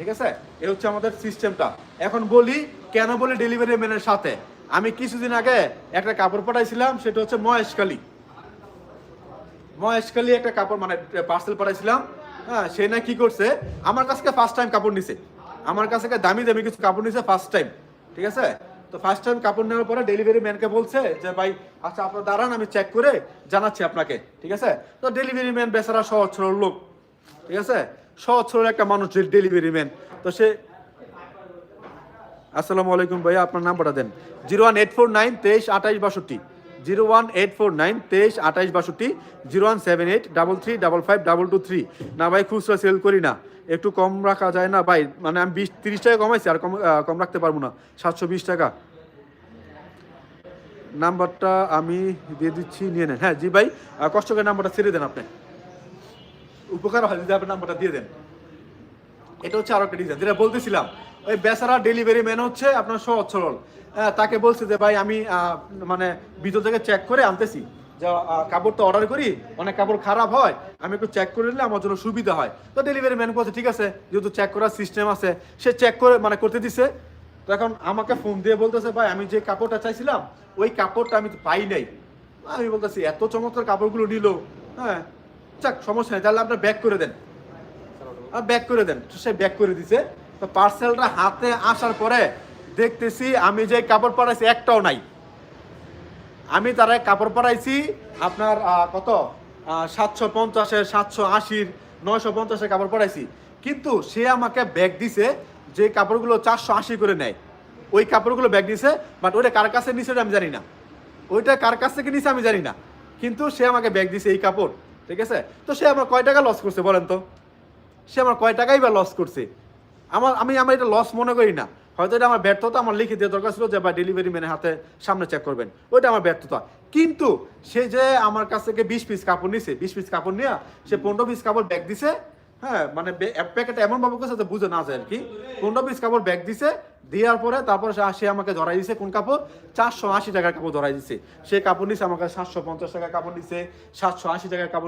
ঠিক আছে? এ হচ্ছে আমাদের সিস্টেমটা। এখন বলি, কেন বলি ডেলিভারি ম্যানের সাথে? আমি কিছুদিন আগে একটা কাপড় পাঠাইছিলাম, সেটা হচ্ছে মহেশকালী মহেশকালী একটা কাপড় মানে পার্সেল পাঠাইছিলাম। হ্যাঁ সে না কি করছে, আমার কাছ ফার্স্ট টাইম কাপড় নিছে। আমার কাছ দামি দামি কিছু কাপড় নিছে ফার্স্ট টাইম ঠিক আছে? তো ফার্স্ট টাইম কাপড় নেওয়ার পরে ডেলিভারি ম্যানকে বলছে যে, ভাই আচ্ছা আপনার দাঁড়ান, আমি চেক করে জানাচ্ছি আপনাকে, ঠিক আছে? তো ডেলিভারি ম্যান বেচারা সহজ, সরল লোক, ঠিক আছে? সহজ একটা মানুষ ডেলিভারি ম্যান তো সে, আসসালামু আলাইকুম ভাইয়া, আপনার নাম্বারটা দেন। Zero one eight four nine তেইশ আঠাইশ বাষট্টি। Zero one eight four nine তেইশ আঠাইশ বাষট্টি, zero one seven eight double three double five double two three. না ভাই, খুচরা সেল করি না। একটু কম রাখা যায় না ভাই। মানে আমি বিশ, তিরিশ টাকা কমাইছি, আর কম কম রাখতে পারব না। সাতশো বিশ টাকা। নাম্বারটা আমি দিয়ে দিচ্ছি, নিয়ে নেন। হ্যাঁ জি ভাই কষ্ট করে নাম্বারটা ছেড়ে দেন আপনি। উপকার হয় যদি আপনি নাম্বারটা দিয়ে দেন। এটা হচ্ছে আরও একটা ডিজাইন যেটা বলতেছিলাম ওই বেচারা ডেলিভারি ম্যান হচ্ছে আপনার সহজ সরল। হ্যাঁ, তাকে বলছে যে ভাই আমি মানে ভিতর থেকে চেক করে আনতেছি। আহ, কাপড়টা অর্ডার করি অনেক কাপড় খারাপ হয় আমি একটু চেক করে নিলে আমার জন্য সুবিধা হয়। তো ডেলিভারি ম্যান বলছে ঠিক আছে যেহেতু চেক করার সিস্টেম আছে সে চেক করে মানে করতে দিছে। তো এখন আমাকে ফোন দিয়ে বলতেছে ভাই আমি যে কাপড়টা চাইছিলাম ওই কাপড়টা আমি পাই নাই। আমি বলতেছি এত চমৎকার কাপড়গুলো নিল। হ্যাঁ সমস্যা নেই, তাহলে আপনার ব্যাক করে দেন। ব্যাক করে দেন। সে ব্যাক করে দিছে। তো পার্সেলটা হাতে আসার পরে দেখতেছি আমি যে কাপড় পরাইছি, একটাও নাই। আমি তারা কাপড় পরাইছি আপনার কত? সাতশো পঞ্চাশের সাতশো আশির, নয়শো পঞ্চাশের কাপড় পরাইছি। কিন্তু সে আমাকে ব্যাগ দিছে যে কাপড়গুলো চারশো আশি করে নেয়। ওই কাপড়গুলো ব্যাগ দিছে বাট ওইটা কার কাছে নিছে আমি জানি না। ওইটা কার কাছ থেকে নিছে আমি জানি না। কিন্তু সে আমাকে ব্যাগ দিছে এই কাপড়। ঠিক আছে? তো সে আমার কয় টাকা লস করছে বলেন তো? সে আমার কয় টাকাই বা লস করছে। আমার আমি আমার এটা লস মনে করি না। হয়তো এটা আমার ব্যর্থতা, আমার লিখে দেওয়া দরকার ছিল যে বা ডেলিভারি ম্যানের হাতে সামনে চেক করবেন। ওইটা আমার ব্যর্থতা। কিন্তু সে যে আমার কাছ থেকে বিশ পিস কাপড় নিছে, বিশ পিস কাপড় নিয়ে সে পনেরো পিস কাপড় ব্যাগ দিছে হ্যাঁ মানে প্যাকেট এমন ভাবে করছে বুঝে না যায় আর কি। পনেরো পিস কাপড় ব্যাগ দিছে, দেওয়ার পরে তারপরে সে- সে আমাকে ধরাই দিছে কোন কাপড়? চারশো আশি টাকার কাপড় ধরাই দিছে। সে কাপড় নিছে, আমাকে সাতশো পঞ্চাশ টাকার কাপড় নিছে, সাতশো আশি টাকার কাপড়